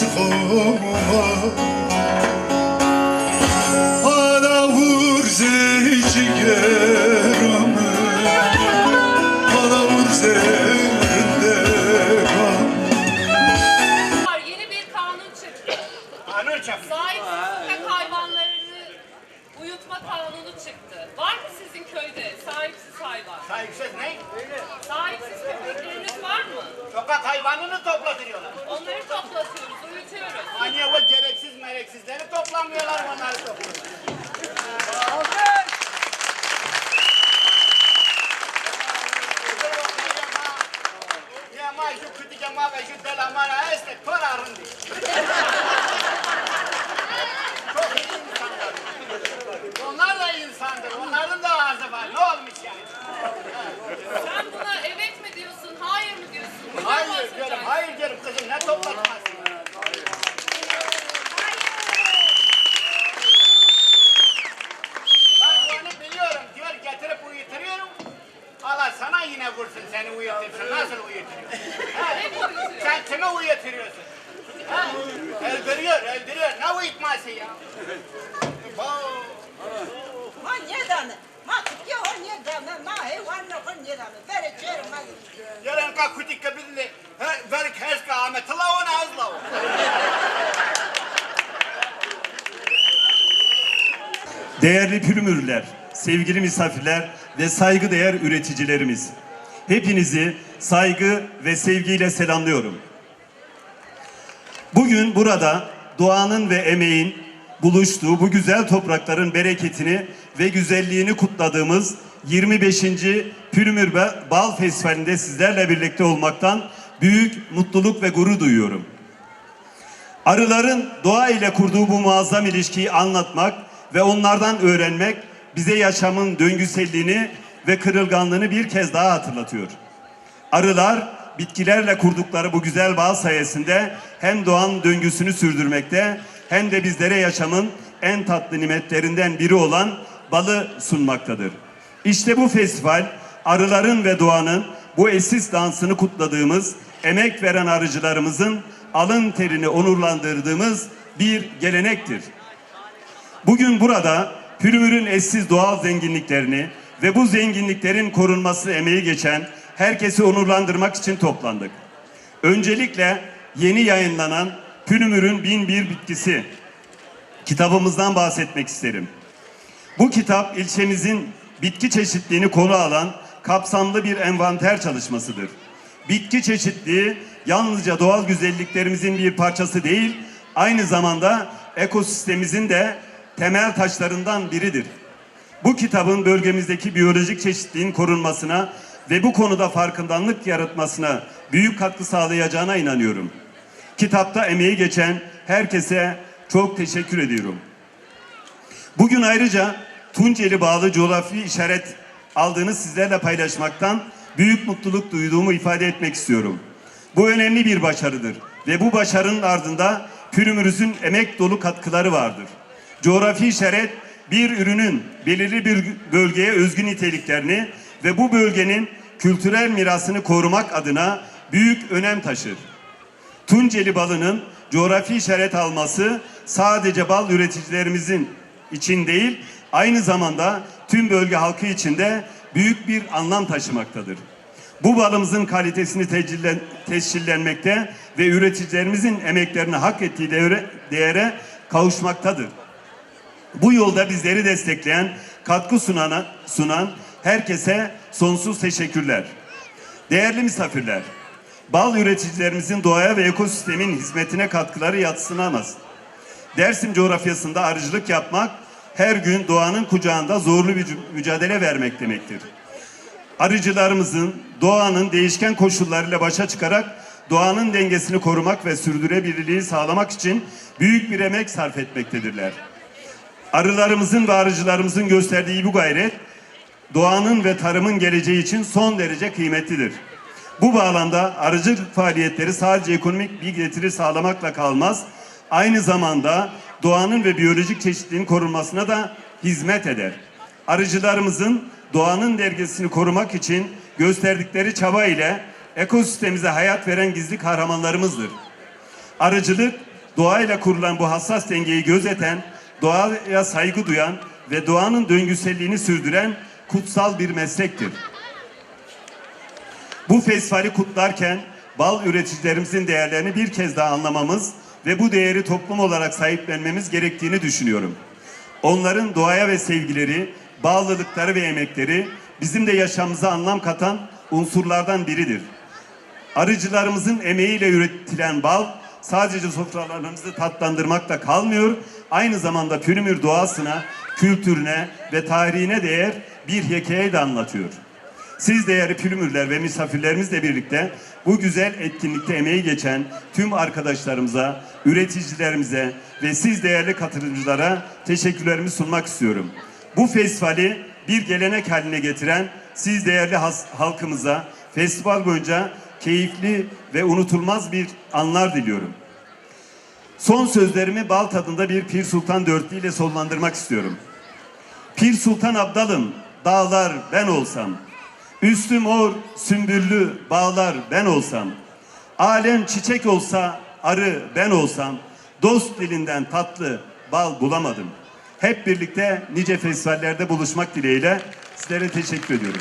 Mexico. Yarın ka kutik. Verik. Değerli pürmürler, sevgili misafirler ve saygıdeğer üreticilerimiz. Hepinizi saygı ve sevgiyle selamlıyorum. Bugün burada doğanın ve emeğin buluştuğu bu güzel toprakların bereketini ve güzelliğini kutladığımız 25. Pürmür Ba- Bal Festivali'nde sizlerle birlikte olmaktan büyük mutluluk ve gurur duyuyorum. Arıların doğa ile kurduğu bu muazzam ilişkiyi anlatmak ve onlardan öğrenmek bize yaşamın döngüselliğini ve kırılganlığını bir kez daha hatırlatıyor. Arılar bitkilerle kurdukları bu güzel bağ sayesinde hem doğanın döngüsünü sürdürmekte hem de bizlere yaşamın en tatlı nimetlerinden biri olan balı sunmaktadır. İşte bu festival arıların ve doğanın bu eşsiz dansını kutladığımız, emek veren arıcılarımızın alın terini onurlandırdığımız bir gelenektir. Bugün burada Pürmür'ün eşsiz doğal zenginliklerini ve bu zenginliklerin korunması emeği geçen herkesi onurlandırmak için toplandık. Öncelikle yeni yayınlanan Pürmür'ün Bin Bir Bitkisi kitabımızdan bahsetmek isterim. Bu kitap ilçemizin bitki çeşitliliğini konu alan kapsamlı bir envanter çalışmasıdır. Bitki çeşitliliği yalnızca doğal güzelliklerimizin bir parçası değil, aynı zamanda ekosistemimizin de temel taşlarından biridir. Bu kitabın bölgemizdeki biyolojik çeşitliliğin korunmasına ve bu konuda farkındalık yaratmasına büyük katkı sağlayacağına inanıyorum. Kitapta emeği geçen herkese çok teşekkür ediyorum. Bugün ayrıca Tunceli bağlı coğrafi işaret aldığını sizlerle paylaşmaktan büyük mutluluk duyduğumu ifade etmek istiyorum. Bu önemli bir başarıdır ve bu başarının ardında Pürümürüz'ün emek dolu katkıları vardır. Coğrafi işaret bir ürünün belirli bir bölgeye özgü niteliklerini ve bu bölgenin kültürel mirasını korumak adına büyük önem taşır. Tunceli balının coğrafi işaret alması sadece bal üreticilerimizin için değil, aynı zamanda tüm bölge halkı için de büyük bir anlam taşımaktadır. Bu balımızın kalitesini tecillen- tescillenmekte ve üreticilerimizin emeklerini hak ettiği değere, değere kavuşmaktadır. Bu yolda bizleri destekleyen, katkı sunana, sunan herkese sonsuz teşekkürler. Değerli misafirler, bal üreticilerimizin doğaya ve ekosistemin hizmetine katkıları yatsınamaz. Dersim coğrafyasında arıcılık yapmak her gün doğanın kucağında zorlu bir mücadele vermek demektir. Arıcılarımızın doğanın değişken koşullarıyla başa çıkarak doğanın dengesini korumak ve sürdürülebilirliği sağlamak için büyük bir emek sarf etmektedirler. Arılarımızın ve arıcılarımızın gösterdiği bu gayret doğanın ve tarımın geleceği için son derece kıymetlidir. Bu bağlamda arıcılık faaliyetleri sadece ekonomik bir getiri sağlamakla kalmaz, aynı zamanda doğanın ve biyolojik çeşitliliğin korunmasına da hizmet eder. Arıcılarımızın doğanın dergisini korumak için gösterdikleri çaba ile ekosistemize hayat veren gizli kahramanlarımızdır. Arıcılık, doğayla kurulan bu hassas dengeyi gözeten, doğaya saygı duyan ve doğanın döngüselliğini sürdüren kutsal bir meslektir. Bu festivali kutlarken bal üreticilerimizin değerlerini bir kez daha anlamamız ve bu değeri toplum olarak sahiplenmemiz gerektiğini düşünüyorum. Onların doğaya ve sevgileri, bağlılıkları ve emekleri bizim de yaşamımıza anlam katan unsurlardan biridir. Arıcılarımızın emeğiyle üretilen bal sadece sofralarımızı tatlandırmakla kalmıyor, aynı zamanda Pürümür doğasına, kültürüne ve tarihine değer bir hikaye de anlatıyor. Siz değerli Pürümürler ve misafirlerimizle birlikte bu güzel etkinlikte emeği geçen tüm arkadaşlarımıza, üreticilerimize ve siz değerli katılımcılara teşekkürlerimi sunmak istiyorum. Bu festivali bir gelenek haline getiren siz değerli halkımıza festival boyunca keyifli ve unutulmaz bir anlar diliyorum. Son sözlerimi bal tadında bir Pir Sultan dörtlü ile sonlandırmak istiyorum. Pir Sultan Abdalım, dağlar ben olsam. Üstüm or, sümbüllü bağlar ben olsam. Alem çiçek olsa, arı ben olsam. Dost dilinden tatlı bal bulamadım. Hep birlikte nice festivallerde buluşmak dileğiyle sizlere teşekkür ediyorum.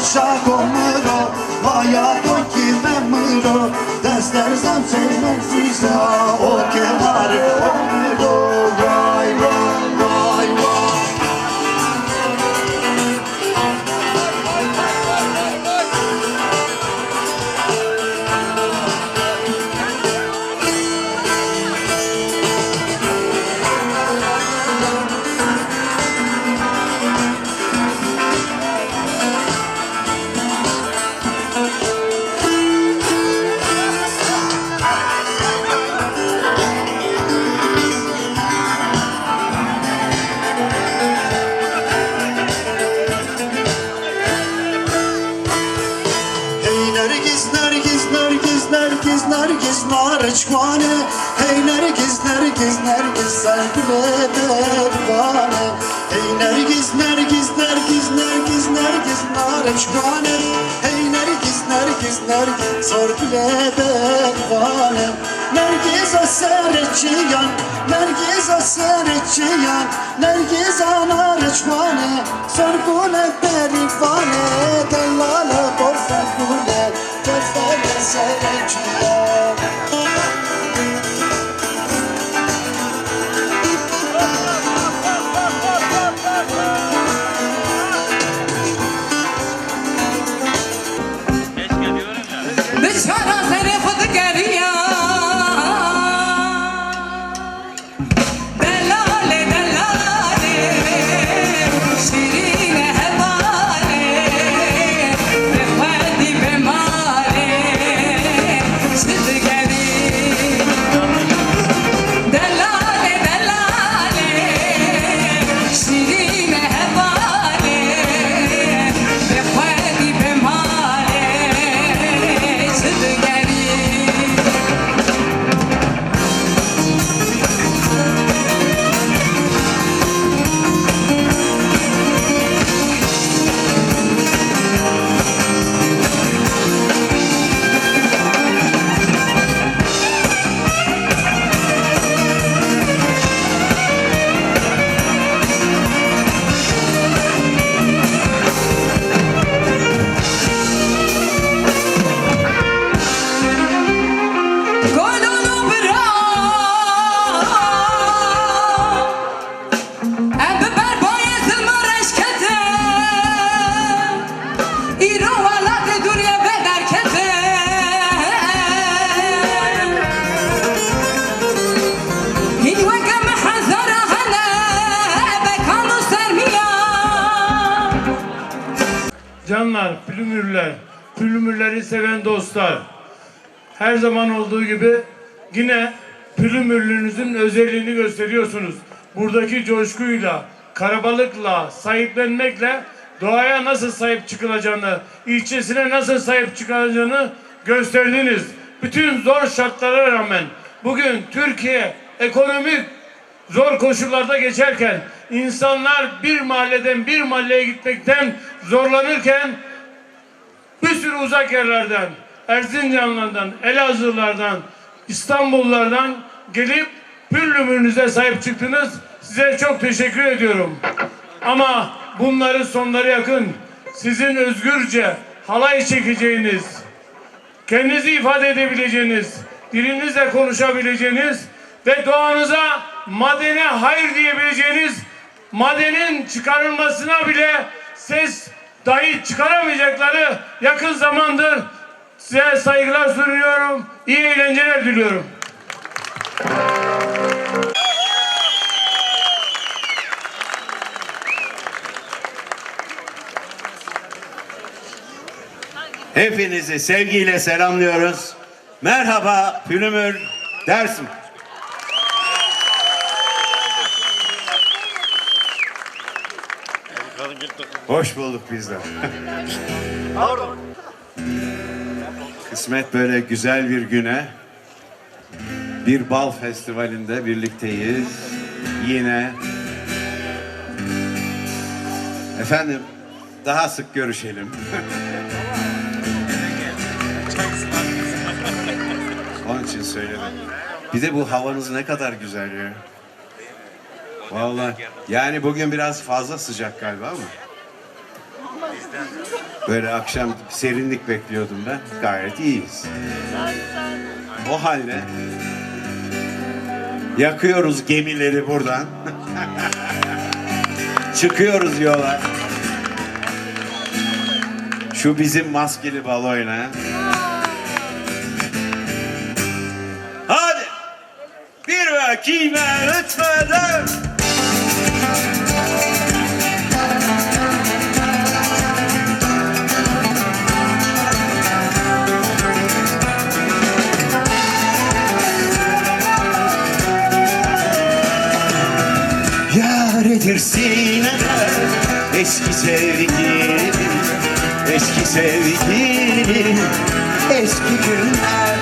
Toşa komro Vaya to kime mro Destler zam sevmek size O kenar omro Vay vay Pervane Hey Nergiz, Nergiz, Nergiz, Nergiz, Nergiz, Narçvane Hey Nergiz, Nergiz Nergiz Zor bile pervanem Nergiz eser içiyan Nergiz eser içiyan Nergiz anar içvane Sorgule perivane Dellale gule Defter eser Her zaman olduğu gibi yine pülümürlüğünüzün özelliğini gösteriyorsunuz. Buradaki coşkuyla, karabalıkla, sahiplenmekle doğaya nasıl sahip çıkılacağını, ilçesine nasıl sahip çıkılacağını gösterdiniz. Bütün zor şartlara rağmen bugün Türkiye ekonomik zor koşullarda geçerken insanlar bir mahalleden bir mahalleye gitmekten zorlanırken bir sürü uzak yerlerden, Erzincanlardan, Elazığlardan, İstanbullardan gelip Püllümürünüze sahip çıktınız. Size çok teşekkür ediyorum. Ama bunların sonları yakın. Sizin özgürce halay çekeceğiniz, kendinizi ifade edebileceğiniz, dilinizle konuşabileceğiniz ve doğanıza madene hayır diyebileceğiniz madenin çıkarılmasına bile ses dahi çıkaramayacakları yakın zamandır size saygılar sunuyorum. İyi eğlenceler diliyorum. Hepinizi sevgiyle selamlıyoruz. Merhaba Pülümür Dersim. Hoş bulduk biz de. Kısmet böyle güzel bir güne bir bal festivalinde birlikteyiz. Yine efendim daha sık görüşelim. Onun için söyledim. Bir de bu havanız ne kadar güzel ya. Vallahi yani bugün biraz fazla sıcak galiba ama. Böyle akşam serinlik bekliyordum ben. Gayet iyiyiz. O halde yakıyoruz gemileri buradan. Çıkıyoruz yola. Şu bizim maskeli baloyla. Hadi. Bir vakime lütfeder. Hasrettir sineme eski sevgilim Eski sevgilim eski günler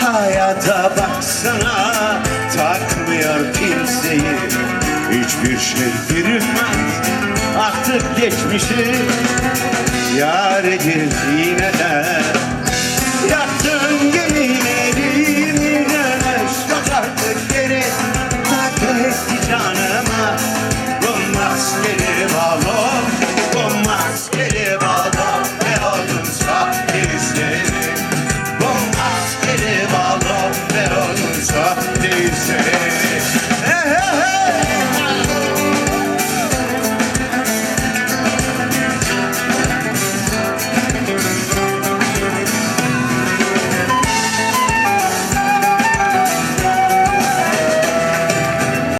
Hayata baksana takmıyor kimseyi. Hiçbir şey bilinmez artık geçmişi. Yare gir yine de Yaktın gelin elini Aşk artık geri. Takip etti canım